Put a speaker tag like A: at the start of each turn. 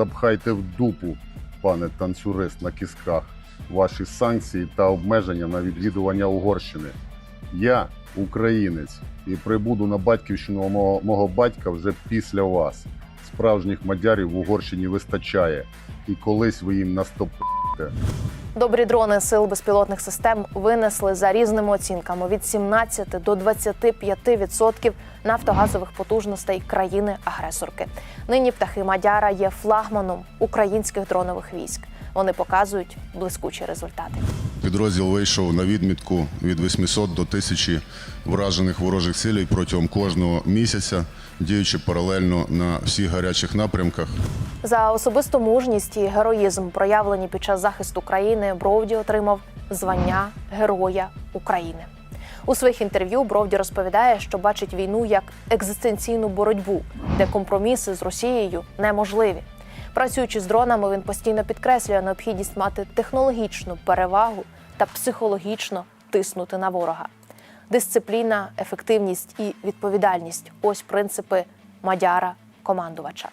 A: запхайте в дупу, пане танцюрист на кісках, ваші санкції та обмеження на відвідування Угорщини. Я українець і прибуду на батьківщину мого, мого батька вже після вас. Справжніх мадярів в Угорщині вистачає, і колись ви їм настопите.
B: Добрі дрони сил безпілотних систем винесли за різними оцінками від 17 до 25% нафтогазових потужностей країни-агресорки. Нині птахи Мадяра є флагманом українських дронових військ. Вони показують блискучі результати.
C: Підрозділ вийшов на відмітку від 800 до 1000 вражених ворожих цілей протягом кожного місяця, діючи паралельно на всіх гарячих напрямках.
B: За особисту мужність і героїзм, проявлені під час захисту країни, Бровді отримав звання Героя України. У своїх інтерв'ю Бровді розповідає, що бачить війну як екзистенційну боротьбу, де компроміси з Росією неможливі. Працюючи з дронами, він постійно підкреслює необхідність мати технологічну перевагу та психологічно тиснути на ворога. Дисципліна, ефективність і відповідальність ось принципи мадяра командувача.